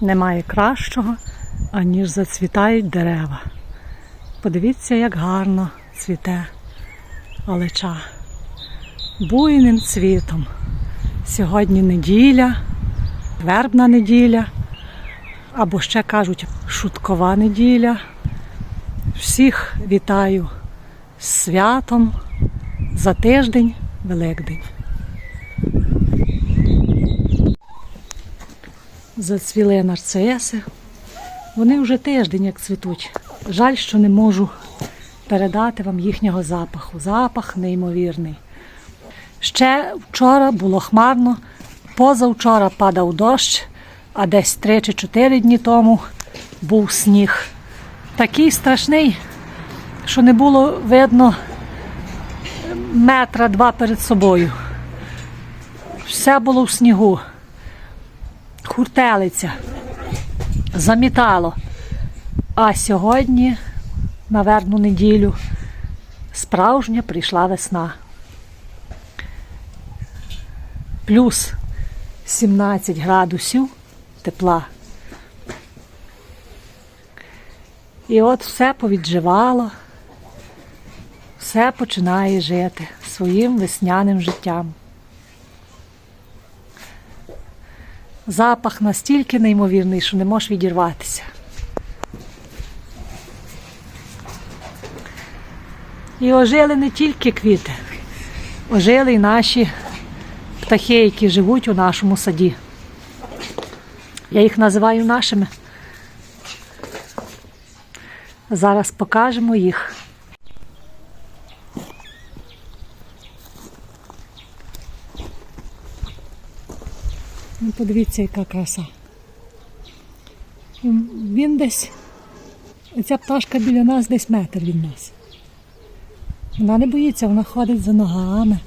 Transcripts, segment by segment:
Немає кращого, аніж зацвітають дерева. Подивіться, як гарно цвіте алеча. Буйним цвітом. Сьогодні неділя, вербна неділя, або ще кажуть шуткова неділя. Всіх вітаю з святом за тиждень Великдень. Зацвіли нарциси. Вони вже тиждень як цвітуть. Жаль, що не можу передати вам їхнього запаху. Запах неймовірний. Ще вчора було хмарно, позавчора падав дощ, а десь 3 чи 4 дні тому був сніг. Такий страшний, що не було видно метра два перед собою. Все було в снігу. Хуртелиця. Замітало. А сьогодні, на вербну неділю, справжня прийшла весна. Плюс 17 градусів тепла. І от все повідживало, все починає жити своїм весняним життям. Запах настільки неймовірний, що не можеш відірватися. І ожили не тільки квіти, ожили й наші птахи, які живуть у нашому саді. Я їх називаю нашими. Зараз покажемо їх. Ну, подивіться, яка краса. Він десь, ця пташка біля нас десь метр від нас. Вона не боїться, вона ходить за ногами,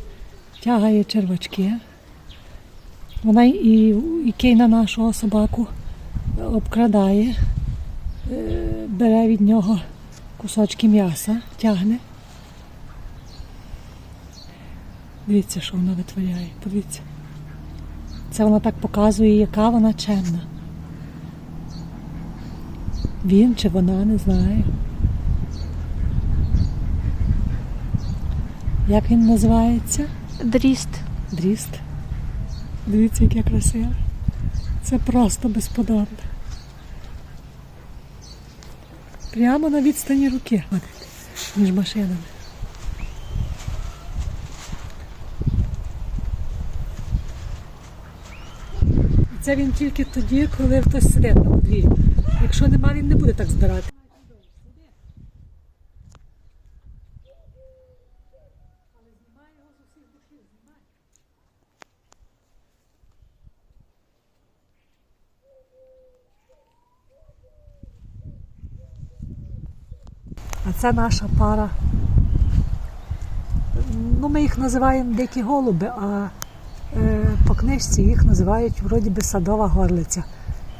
тягає червачки. Вона і, і кейна нашого собаку обкрадає, е, бере від нього кусочки м'яса, тягне. Дивіться, що вона витворяє, подивіться. Це вона так показує, яка вона чемна. Він чи вона не знає. Як він називається? Дріст. Дріст. Дивіться, яке красиве. Це просто безподобне. Прямо на відстані руки ходить між машинами. Це він тільки тоді, коли хтось сидить на подвір'ї. Якщо нема, він не буде так збирати. А це наша пара. Ну, ми їх називаємо дикі голуби, а по книжці їх називають вроді би садова горлиця.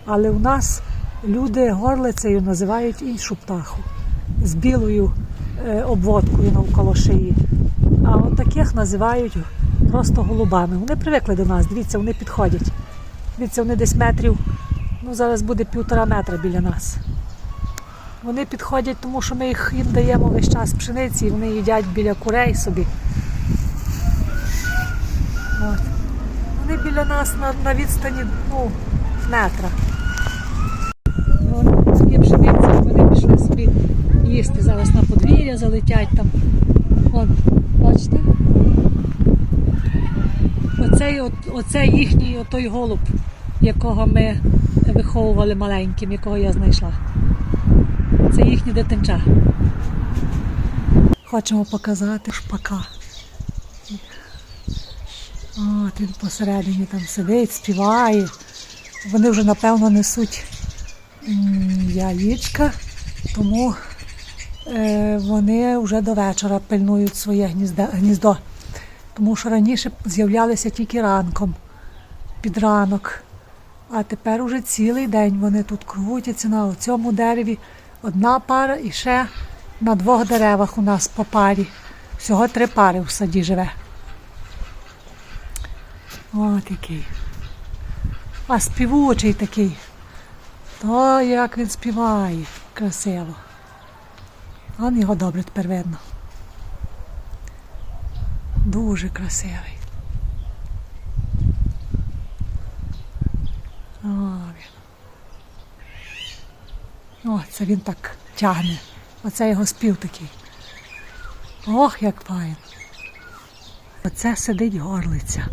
Але у нас люди горлицею називають іншу птаху з білою е, обводкою навколо шиї. А от таких називають просто голубами. Вони привикли до нас, дивіться, вони підходять. Дивіться, вони десь метрів, ну зараз буде півтора метра біля нас. Вони підходять, тому що ми їх їм даємо весь час пшениці, і вони їдять біля курей собі. От. Вони біля нас на, на відстані ну, метра. Собі пшениці, вони пішли собі їсти. Зараз на подвір'я залетять там. От, бачите? Оцей, от, оце їхній отой голуб, якого ми виховували маленьким, якого я знайшла. Це їхні дитинча. Хочемо показати шпака. От він посередині там сидить, співає. Вони вже, напевно, несуть яєчка, тому е, вони вже до вечора пильнують своє гніздо. Тому що раніше з'являлися тільки ранком, під ранок. А тепер уже цілий день вони тут крутяться на цьому дереві. Одна пара і ще на двох деревах у нас по парі. Всього три пари в саді живе. От який. А співучий такий. То як він співає красиво. Он його добре тепер видно. Дуже красивий. О, він. О, це він так тягне. Оце його спів такий. Ох, як файно. Оце сидить горлиця.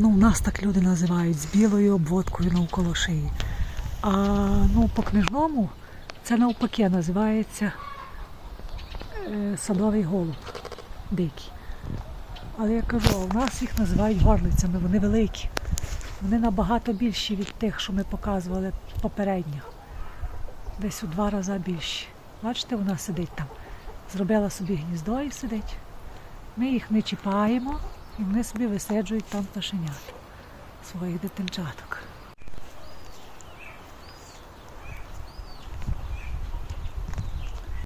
Ну, в нас так люди називають з білою обводкою навколо шиї. А ну, по книжному це навпаки називається е, садовий голуб дикий. Але я кажу, а у нас їх називають горлицями, вони великі. Вони набагато більші від тих, що ми показували попередньо. Десь у два рази більші. Бачите, вона сидить там. Зробила собі гніздо і сидить. Ми їх не чіпаємо і вони собі висаджують там пташенят своїх дитинчаток.